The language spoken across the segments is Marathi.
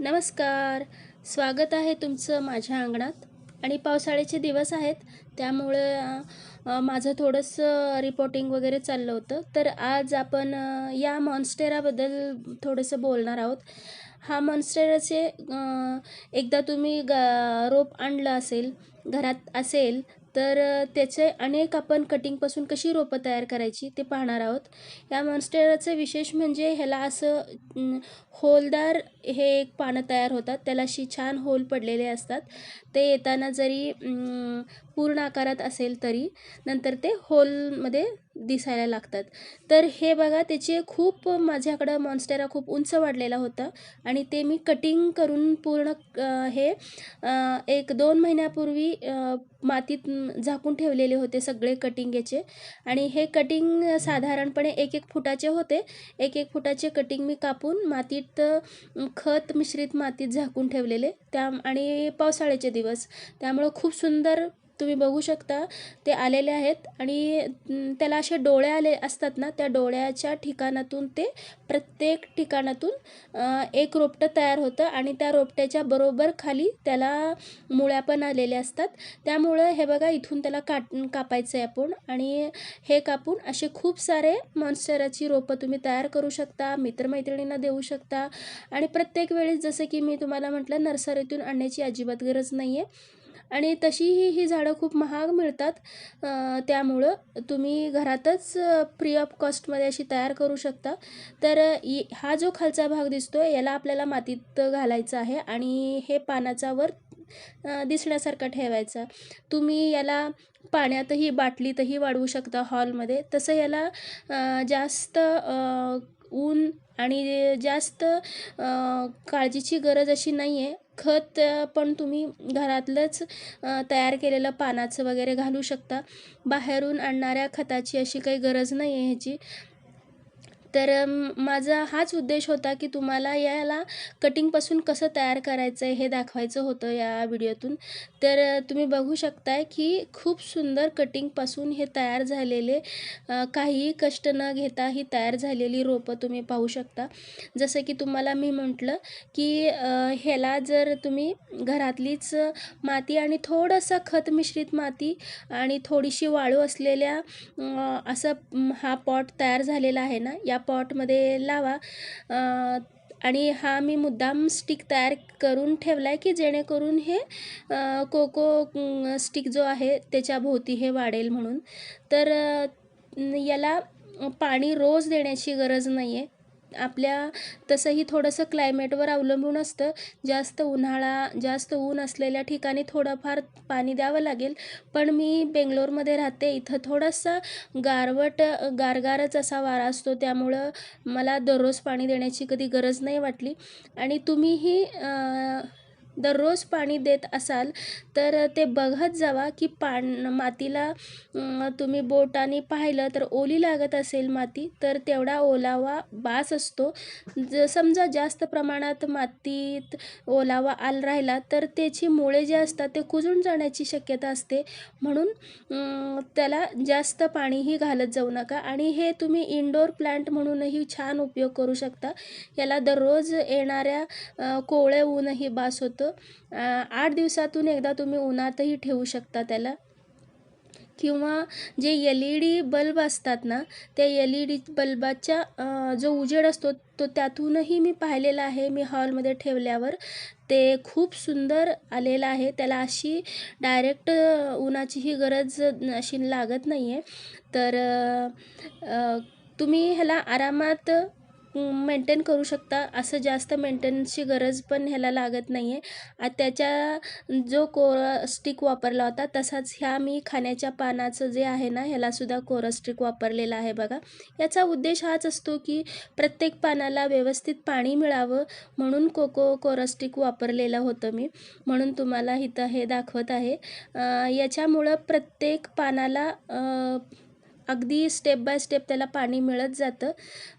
नमस्कार. स्वागत आहे तुमचं माझ्या अंगणात. आणि पावसाळ्याचे दिवस आहेत त्यामुळे माझं थोडंसं रिपोर्टिंग वगैरे चाललं होतं. तर आज आपण या मॉन्स्टेराबद्दल थोडंसं बोलणार आहोत. हा मॉन्स्टेराचे एकदा तुम्ही ग रोप आणलं असेल घरात असेल तर त्याचे अनेक आपण कटिंगपासून कशी रोपं तयार करायची ते पाहणार आहोत. या मॉन्स्टेराचं विशेष म्हणजे ह्याला असं होलदार हे एक पानं तयार होतात. त्याला अशी छान होल पडलेले असतात. ते येताना जरी पूर्ण आकारात असेल तरी नंतर ते होलमध्ये दिसायला लागतात. तर हे बघा त्याचे खूप माझ्याकडं मॉन्स्टेरा खूप उंच वाढलेला होता आणि ते मी कटिंग करून पूर्ण हे एक दोन महिन्यापूर्वी मातीत झाकून ठेवलेले होते सगळे कटिंग याचे. आणि हे कटिंग साधारणपणे एक एक फुटाचे होते. एक एक फुटाचे कटिंग मी कापून मातीत खत मिश्रित मातीत झाकून ठेवलेले. त्या आणि पावसाळ्याचे दिवस. त्यामुळं खूप सुंदर तुम्ही बघू शकता ते आलेले आहेत आणि त्याला असे डोळे आले असतात ना त्या डोळ्याच्या ठिकाणातून ते प्रत्येक ठिकाणातून एक रोपटं तयार होतं आणि त्या रोपट्याच्या बरोबर खाली त्याला मुळ्या पण आलेल्या असतात. त्यामुळं हे बघा इथून त्याला काट कापायचं आहे आपण आणि हे कापून असे खूप सारे मॉन्स्टराची रोपं तुम्ही तयार करू शकता मित्रमैत्रिणींना देऊ शकता आणि प्रत्येक वेळेस जसं की मी तुम्हाला म्हटलं नर्सरीतून आणण्याची अजिबात गरज नाही आहे आणि तशीही ही झाडं खूप महाग मिळतात. त्यामुळं तुम्ही घरातच फ्री ऑफ कॉस्टमध्ये अशी तयार करू शकता. तर इ हा जो खालचा भाग दिसतो याला आपल्याला मातीत घालायचा आहे आणि हे पानाचा वर दिसण्यासारखा ठेवायचा. तुम्ही याला पाण्यातही बाटलीतही वाढवू शकता हॉलमध्ये. तसं याला जास्त ऊन आणि जास्त काळजीची गरज अशी नाही आहे खत पण तुम्ही घरातलंच तयार केलेलं पानाचं वगैरे घालू शकता. बाहेरून आणणाऱ्या खताची अशी काही गरज नाही आहे ह्याची. तर माझा हाच उद्देश होता की तुम्हाला याला कटिंगपासून कसं तयार करायचं आहे हे दाखवायचं होतं या व्हिडिओतून. तर तुम्ही बघू शकताय की खूप सुंदर कटिंगपासून हे तयार झालेले काहीही कष्ट न घेता ही तयार झालेली रोपं तुम्ही पाहू शकता. जसं की तुम्हाला मी म्हटलं की ह्याला जर तुम्ही घरातलीच माती आणि थोडंसं खत मिश्रित माती आणि थोडीशी वाळू असलेल्या असं हा पॉट तयार झालेला आहे ना या पॉटमध्ये लावा. आणि हा मी मुद्दाम स्टिक तयार करून ठेवला आहे की जेणेकरून हे कोको स्टिक जो आहे त्याच्या भोवती हे वाढेल म्हणून. तर याला पाणी रोज देण्याची गरज नाही आहे आपल्या तसंही थोडंसं क्लायमेटवर अवलंबून असतं. जास्त उन्हाळा जास्त ऊन असलेल्या ठिकाणी थोडंफार पाणी द्यावं लागेल. पण मी बेंगलोरमध्ये राहते. इथं थोडासा गारवट गारगारच असा वारा असतो. त्यामुळं मला दररोज पाणी देण्याची कधी गरज नाही वाटली. आणि तुम्हीही दररोज पाणी देत असाल तर ते बघत जावा की पाण मातीला तुम्ही बोटाने पाहिलं तर ओली लागत असेल माती तर तेवढा ओलावा बास असतो. ज समजा जास्त प्रमाणात मातीत ओलावा आल राहिला तर त्याची मुळे जे असतात ते कुजून जाण्याची शक्यता असते. म्हणून त्याला जास्त पाणीही घालत जाऊ नका आणि हे तुम्ही इंडोर प्लांट म्हणूनही छान उपयोग करू शकता. याला दररोज येणाऱ्या कोवळ्या कोवळे ऊनही बास होतं. आठ दिवसातून एकदा तुम्ही उन्हातही ठेवू शकता त्याला. किंवा J L E D bulb असतात ना त्या एल ई डी बल्बाच्या जो उजेड असतो तो त्यातूनही मी पाहिलेला आहे मी हॉलमध्ये ठेवल्यावर. ते खूप सुंदर आलेलं आहे. त्याला अशी डायरेक्ट उन्हाचीही गरज अशी लागत नाही आहे तर तुम्ही ह्याला आरामात मेंटेन करू शकता. असं जास्त मेंटेनन्सची गरज पण ह्याला लागत नाही आहे त्याच्या जो कोरा स्टिक वापरला होता तसाच ह्या मी खाण्याच्या पानाचं जे आहे ना ह्यालासुद्धा कोरा स्टिक वापरलेला आहे बघा. याचा उद्देश हाच असतो की प्रत्येक पानाला व्यवस्थित पाणी मिळावं म्हणून कोको कोरा स्टिक वापरलेलं होतं मी. म्हणून तुम्हाला इथं हे दाखवत आहे. याच्यामुळं प्रत्येक पानाला अगदी स्टेप बाय स्टेप त्याला पाणी मिळत जातं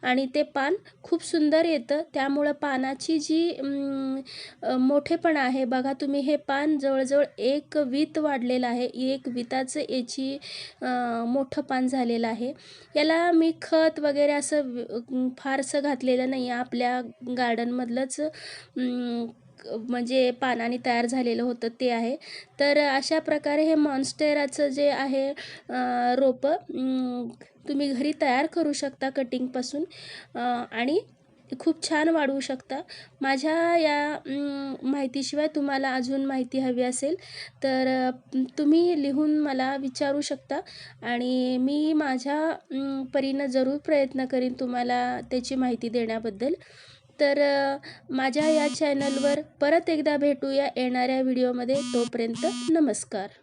आणि ते पान खूप सुंदर येतं. त्यामुळं पानाची जी मोठेपणा आहे बघा तुम्ही हे पान जवळजवळ एक वीत वाढलेलं आहे. एक विताचं याची मोठं पान झालेलं आहे. याला मी खत वगैरे असं फारसं घातलेलं नाही. आहे आपल्या गार्डनमधलंच म्हणजे पानाने तयार झालेलं होतं ते आहे. तर अशा प्रकारे हे मॉन्स्टेराचं जे आहे रोपं तुम्ही घरी तयार करू शकता कटिंगपासून आणि खूप छान वाढवू शकता. माझ्या या माहितीशिवाय तुम्हाला अजून माहिती हवी असेल तर तुम्ही लिहून मला विचारू शकता आणि मी माझ्या परीनं जरूर प्रयत्न करीन तुम्हाला त्याची माहिती देण्याबद्दल. तर माझ्या या चॅनलवर परत एकदा भेटूया येणाऱ्या व्हिडिओमध्ये तोपर्यंत नमस्कार.